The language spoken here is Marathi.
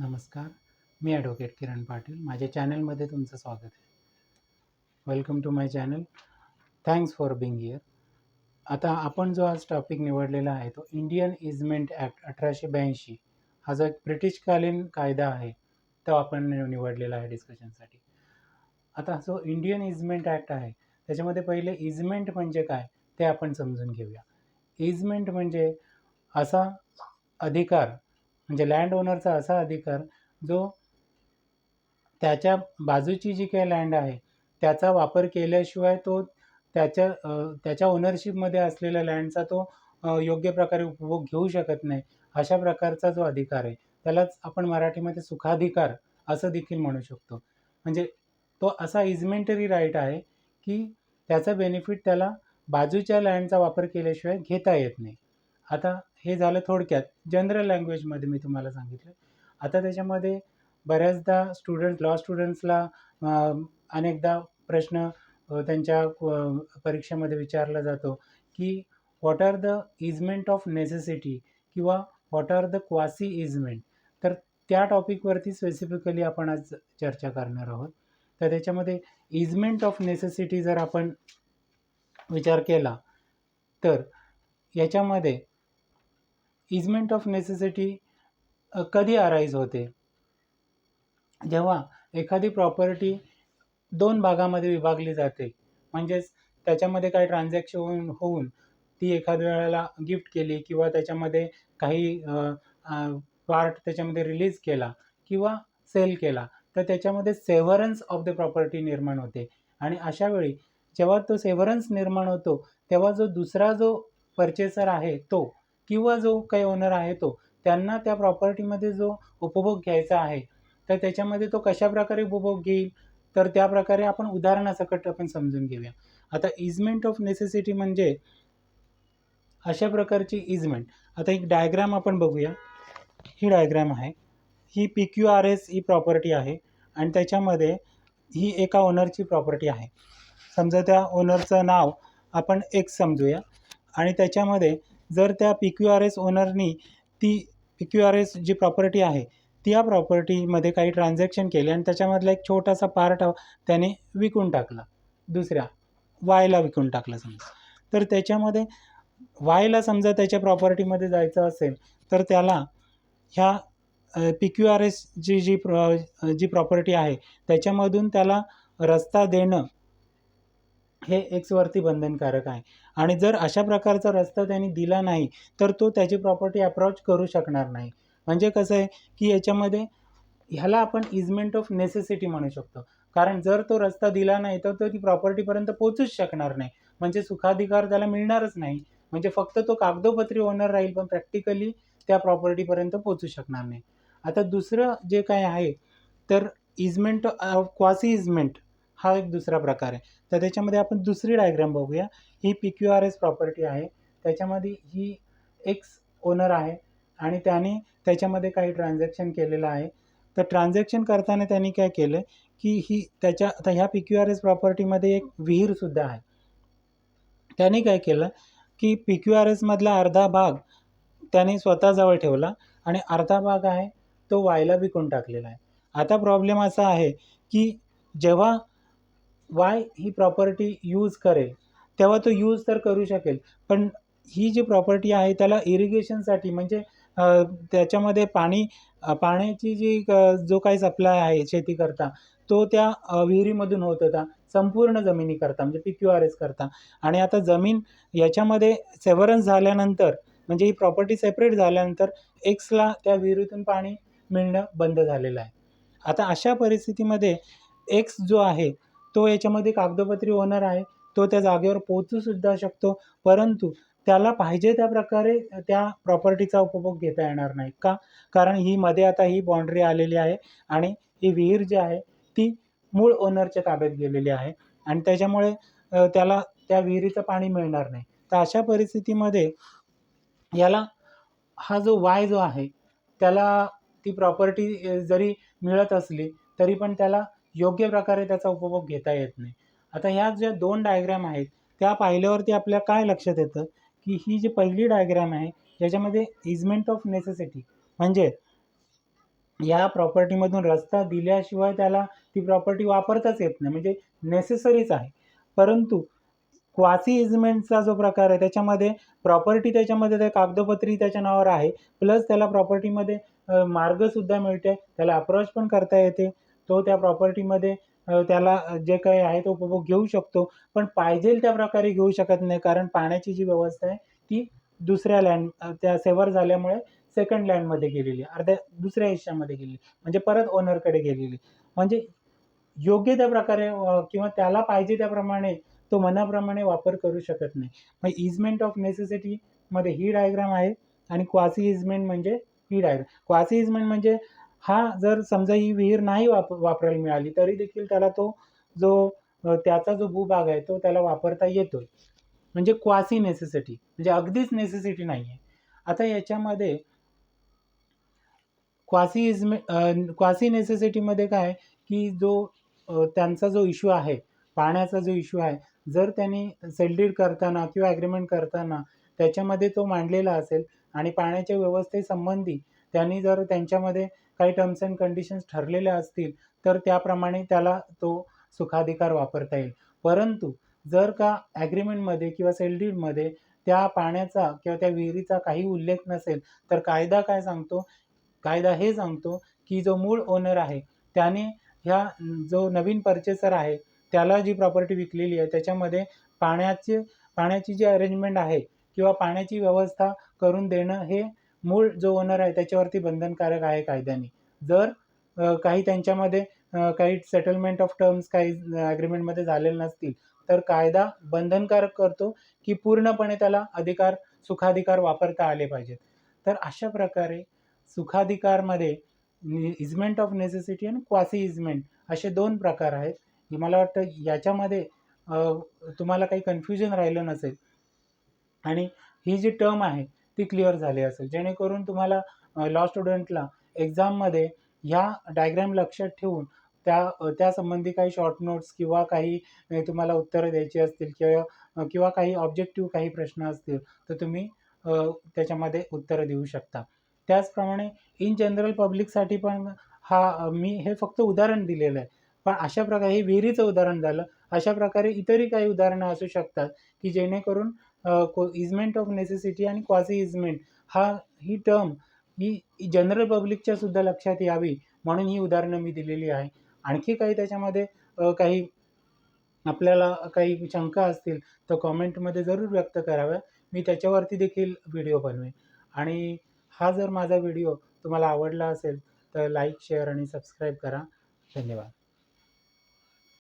नमस्कार मी ॲडव्होकेट किरण पाटील. माझ्या चॅनलमध्ये तुमचं स्वागत आहे. Welcome to my channel thanks for being here आता आपण जो आज टॉपिक निवडलेला आहे तो इंडियन इजमेंट ॲक्ट अठराशे ब्याऐंशी. हा जो एक ब्रिटिशकालीन कायदा आहे तो आपण निवडलेला आहे डिस्कशनसाठी आता जो इंडियन इजमेंट ॲक्ट आहे त्याच्यामध्ये पहिले इजमेंट म्हणजे काय ते आपण समजून घेऊया. इजमेंट म्हणजे असा अधिकार म्हणजे लँड ओनरचा असा अधिकार जो त्याच्या बाजूची जी काही लँड आहे त्याचा वापर केल्याशिवाय तो त्याच्या त्याच्या ओनरशिपमध्ये असलेल्या लँडचा तो योग्य प्रकारे उपभोग घेऊ शकत नाही अशा प्रकारचा जो अधिकार आहे त्यालाच आपण मराठीमध्ये सुखाधिकार असं देखील म्हणू शकतो. म्हणजे तो असा इजमेंटरी राईट आहे की त्याचा बेनिफिट त्याला बाजूच्या लँडचा वापर केल्याशिवाय घेता येत नाही. आता हे झालं थोडक्यात. जनरल लँग्वेजमध्ये मी तुम्हाला सांगितलं. आता त्याच्यामध्ये बऱ्याचदा स्टुडंट लॉ स्टुडंट्सला अनेकदा प्रश्न त्यांच्या परीक्षेमध्ये विचारला जातो की what are the easement of necessity किंवा what are the quasi easement तर त्या टॉपिकवरती स्पेसिफिकली आपण आज चर्चा करणार आहोत. तर त्याच्यामध्ये इजमेंट ऑफ नेसेसिटी जर आपण विचार केला तर याच्यामध्ये इजमेंट ऑफ नेसेसिटी कधी अराईज होते? जेव्हा एखादी प्रॉपर्टी दोन भागामध्ये विभागली जाते म्हणजेच त्याच्यामध्ये काही ट्रान्झॅक्शन होऊन होऊन ती एखाद्या वेळेला गिफ्ट केली किंवा त्याच्यामध्ये काही पार्ट त्याच्यामध्ये रिलीज केला किंवा सेल केला तर त्याच्यामध्ये सेव्हरन्स ऑफ द प्रॉपर्टी निर्माण होते. आणि अशा वेळी जेव्हा तो सेव्हरन्स निर्माण होतो तेव्हा जो दुसरा जो परचेसर आहे तो किंवा जो काही ओनर आहे तो त्यांना त्या प्रॉपर्टीमध्ये जो उपभोग घ्यायचा आहे तर त्याच्यामध्ये तो कशा प्रकारे उपभोग घेईल? तर त्या प्रकारे आपण उदाहरणासकट आपण समजून घेऊया. आता इजमेंट ऑफ नेसेसिटी म्हणजे अशा प्रकारची इजमेंट आता एक डायग्राम आपण बघूया. ही डायग्राम आहे. ही पी क्यू आर एस ही प्रॉपर्टी आहे आणि त्याच्यामध्ये ही एका ओनरची प्रॉपर्टी आहे. समजा त्या ओनरचं नाव आपण एक्स समजूया. आणि त्याच्यामध्ये जर त्या पी क्यू आर एस ओनरनी ती पी क्यू आर एस जी प्रॉपर्टी आहे ती या प्रॉपर्टीमध्ये काही ट्रान्झॅक्शन केले आणि त्याच्यामधला एक छोटासा पार्ट त्याने विकून टाकला. दुसऱ्या वायला विकून टाकला समजा. तर त्याच्यामध्ये वायला समजा त्याच्या प्रॉपर्टीमध्ये जायचं असेल तर त्याला ह्या पी क्यू आर एस जी जी प्रॉ जी प्रॉपर्टी आहे त्याच्यामधून त्याला रस्ता देणं हे एक्सवरती बंधनकारक आहे. आणि जर अशा प्रकारचा रस्ता त्यांनी दिला नाही तर तो त्याची प्रॉपर्टी अप्रोच करू शकणार नाही. म्हणजे कसं आहे की याच्यामध्ये ह्याला आपण इजमेंट ऑफ नेसेसिटी म्हणू शकतो. कारण जर तो रस्ता दिला नाही तर तो ती प्रॉपर्टीपर्यंत पोचूच शकणार नाही. म्हणजे सुखाधिकार त्याला मिळणारच नाही. म्हणजे फक्त तो कागदोपत्री ओनर राहील पण प्रॅक्टिकली त्या प्रॉपर्टीपर्यंत पोचू शकणार नाही. आता दुसरं जे काय आहे तर इजमेंट क्वासी इजमेंट हा एक दुसरा प्रकार आहे. तर त्याच्यामध्ये आपण दुसरी डायग्राम बघूया. ही P Q R S property आहे. त्याच्यामध्ये ही एक्स ओनर आहे आणि त्याने त्याच्यामध्ये काही ट्रान्झॅक्शन केलेलं आहे. तर ट्रान्झॅक्शन करताना त्यांनी काय केलं की ही त्याच्या आता ह्या पी क्यू आर एस प्रॉपर्टीमध्ये एक विहीरसुद्धा आहे. त्याने काय केलं की पी क्यू आर एसमधला अर्धा भाग त्याने स्वतःजवळ ठेवला आणि अर्धा भाग आहे तो वायला विकून टाकलेला आहे. आता प्रॉब्लेम असा आहे की जेव्हा वाय ही प्रॉपर्टी यूज करेल तेव्हा तो यूज तर करू शकेल. पण ही जी प्रॉपर्टी आहे त्याला इरिगेशनसाठी म्हणजे त्याच्यामध्ये पाणी पाण्याची जी जो काही सप्लाय आहे शेती करता तो त्या विहिरीमधून होत होता. संपूर्ण जमिनीकरता म्हणजे पी क्यू आर एस करता. आणि आता जमीन याच्यामध्ये सेव्हरन्स झाल्यानंतर म्हणजे ही प्रॉपर्टी सेपरेट झाल्यानंतर एक्सला त्या विहिरीतून पाणी मिळणं बंद झालेलं आहे. आता अशा परिस्थितीमध्ये एक्स जो आहे तो याच्यामध्ये कागदोपत्री ओनर आहे. तो त्या जागेवर पोचूसुद्धा शकतो. परंतु त्याला पाहिजे त्या प्रकारे त्या प्रॉपर्टीचा उपभोग घेता येणार नाही का? कारण ही मध्ये आता ही बाँड्री आलेली आहे आणि ही विहीर जी आहे ती मूळ ओनरच्या ताब्यात गेलेली आहे. आणि त्याच्यामुळे त्याला त्या विहिरीचं पाणी मिळणार नाही. तर अशा परिस्थितीमध्ये याला हा जो वाय जो आहे त्याला ती प्रॉपर्टी जरी मिळत असली तरी पण त्याला योग्य प्रकारे त्याचा उपभोग घेता येत नाही. आता ह्या ज्या दोन डायग्रॅम आहेत त्या पाहिल्यावरती आपल्या काय लक्षात येतं? की ही जी पहिली डायग्रॅम आहे याच्यामध्ये इजमेंट ऑफ नेसेसिटी म्हणजे या प्रॉपर्टीमधून रस्ता दिल्याशिवाय त्याला ती प्रॉपर्टी वापरताच येत नाही. म्हणजे नेसेसरीच आहे. परंतु क्वासी इजमेंटचा जो प्रकार आहे त्याच्यामध्ये प्रॉपर्टी त्याच्यामध्ये त्या कागदोपत्री त्याच्या नावावर आहे प्लस त्याला प्रॉपर्टीमध्ये मार्गसुद्धा मिळते त्याला अप्रोच पण करता येते. तो त्या प्रॉपर्टीमध्ये त्याला जे काही आहे तो उपभोग घेऊ शकतो. पण पाहिजे त्या प्रकारे घेऊ शकत नाही कारण पाण्याची जी व्यवस्था आहे ती दुसऱ्या लँड त्या सेवर झाल्यामुळे सेकंड लँडमध्ये गेलेली अर्ध्या दुसऱ्या हिश्श्यामध्ये गेलेली म्हणजे परत ओनरकडे गेलेली. म्हणजे योग्य त्या प्रकारे किंवा त्याला पाहिजे त्याप्रमाणे तो मनाप्रमाणे वापर करू शकत नाही. मग इजमेंट ऑफ नेसेसिटीमध्ये ही डायग्राम आहे आणि क्वासी इजमेंट म्हणजे ही डायग्राम क्वासी इजमेंट म्हणजे हा जर समजा ही विहीर नाही वाप वापरायला मिळाली तरी देखील त्याला तो जो त्याचा जो भूभाग आहे तो त्याला वापरता येतोय. म्हणजे क्वासी नेसेसिटी म्हणजे अगदीच नेसेसिटी नाही आहे आता याच्यामध्ये क्वासी इज क्वासी नेसेसिटीमध्ये काय की जो त्यांचा जो इश्यू आहे पाण्याचा जो इश्यू आहे जर त्यांनी सेलडीड करताना किंवा ॲग्रीमेंट करताना त्याच्यामध्ये तो मांडलेला असेल आणि पाण्याच्या व्यवस्थेसंबंधी त्यांनी जर त्यांच्यामध्ये काही टर्म्स अँड कंडिशन्स ठरलेल्या असतील तर त्याप्रमाणे त्याला तो सुखाधिकार वापरता येईल. परंतु जर का ॲग्रीमेंटमध्ये किंवा सेलडीडमध्ये त्या पाण्याचा किंवा त्या विहिरीचा काही उल्लेख नसेल तर कायदा काय सांगतो? कायदा हे सांगतो की जो मूळ ओनर आहे त्याने ह्या जो नवीन पर्चेसर आहे त्याला जी प्रॉपर्टी विकलेली आहे त्याच्यामध्ये पाण्याचे पाण्याची जी अरेंजमेंट आहे किंवा पाण्याची व्यवस्था करून देणं हे मूळ जो ओनर आहे त्याच्यावरती बंधनकारक आहे कायद्याने. जर काही त्यांच्यामध्ये काही सेटलमेंट ऑफ टर्म्स काही ॲग्रीमेंटमध्ये झालेले नसतील तर कायदा बंधनकारक करतो की पूर्णपणे त्याला अधिकार सुखाधिकार वापरता आले पाहिजेत. तर अशा प्रकारे सुखाधिकारमध्ये इजमेंट ऑफ नेसेसिटी आणि क्वासी इजमेंट असे दोन प्रकार आहेत. मला वाटतं याच्यामध्ये तुम्हाला काही कन्फ्युजन राहिलं नसेल. आणि ही जी टर्म आहे ती क्लिअर झाली असेल. जेणेकरून तुम्हाला लॉ स्टुडंटला एक्झाममध्ये ह्या डायग्रॅम लक्षात ठेवून त्या त्यासंबंधी काही शॉर्ट नोट्स किंवा काही तुम्हाला उत्तरं द्यायची असतील किंवा किंवा काही ऑब्जेक्टिव्ह काही प्रश्न असतील तर तुम्ही त्याच्यामध्ये उत्तरं देऊ शकता. त्याचप्रमाणे इन जनरल पब्लिकसाठी पण हा मी हे फक्त उदाहरण दिलेलं आहे. पण अशा प्रकारे हे विहिरीचं उदाहरण झालं. अशा प्रकारे इतरही काही उदाहरणं असू शकतात की जेणेकरून इजमेंट ऑफ नेसेसिटी आणि क्वासी इजमेंट हा ही टर्म ही जनरल पब्लिकच्या सुद्धा लक्षात यावी म्हणून ही उदाहरणं मी दिलेली आहे. आणखी काही त्याच्यामध्ये काही आपल्याला काही शंका असतील तर कॉमेंटमध्ये जरूर व्यक्त कराव्या. मी त्याच्यावरती देखील व्हिडिओ बनवेन. आणि हा जर माझा व्हिडिओ तुम्हाला आवडला असेल तर लाईक शेअर आणि सबस्क्राईब करा. धन्यवाद.